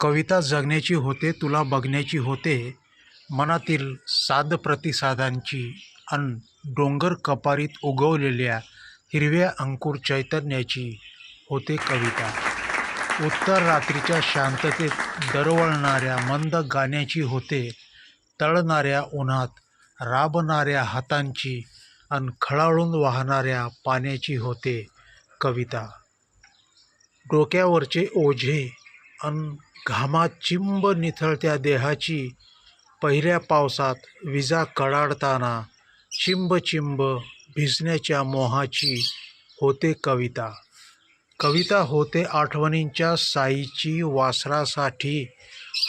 कविता जगण्याची होते तुला बघण्याची होते. मनातील साध प्रतिसादांची अन डोंगर कपारीत उगवलेल्या हिरव्या अंकुर चैतन्याची होते कविता. उत्तर रात्रीच्या शांततेत दरवळणाऱ्या मंद गाण्याची होते तळणाऱ्या उन्हात राबणाऱ्या हातांची अन खळाळून वाहणाऱ्या पाण्याची होते कविता. डोक्यावरचे ओझे अन घामाचिंब निथळत्या देहाची पहिल्या पावसात विजा कडाडताना चिंब चिंब भिजण्याच्या मोहाची होते कविता. कविता होते आठवणींच्या साईची वासरासाठी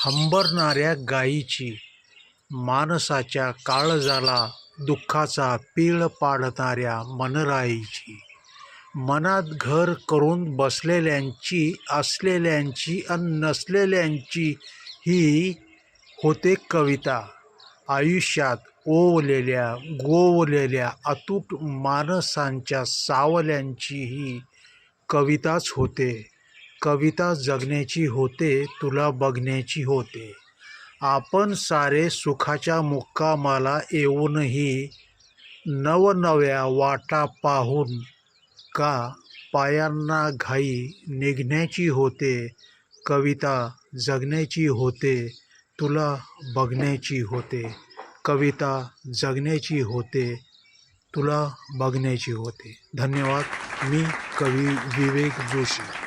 हंबरणाऱ्या गायीची माणसाच्या काळजाला दुःखाचा पीळ पाडणाऱ्या मनराईची. मनात घर करून बसलेल्यांची असलेल्यांची आणि नसलेल्यांची ही होते कविता. आयुष्यात ओवलेल्या गोवलेल्या अतूट माणसांच्या सावल्यांची ही कविताच होते. कविता जगण्याची होते तुला बघण्याची होते. आपण सारे सुखाच्या मुक्कामाला येऊनही नवनव्या वाटा पाहून का पायांना घाई निघण्याची होते कविता जगण्याची होते तुला बघण्याची होते कविता जगण्याची होते तुला बघण्याची होते. धन्यवाद. मी कवी विवेक जोशी.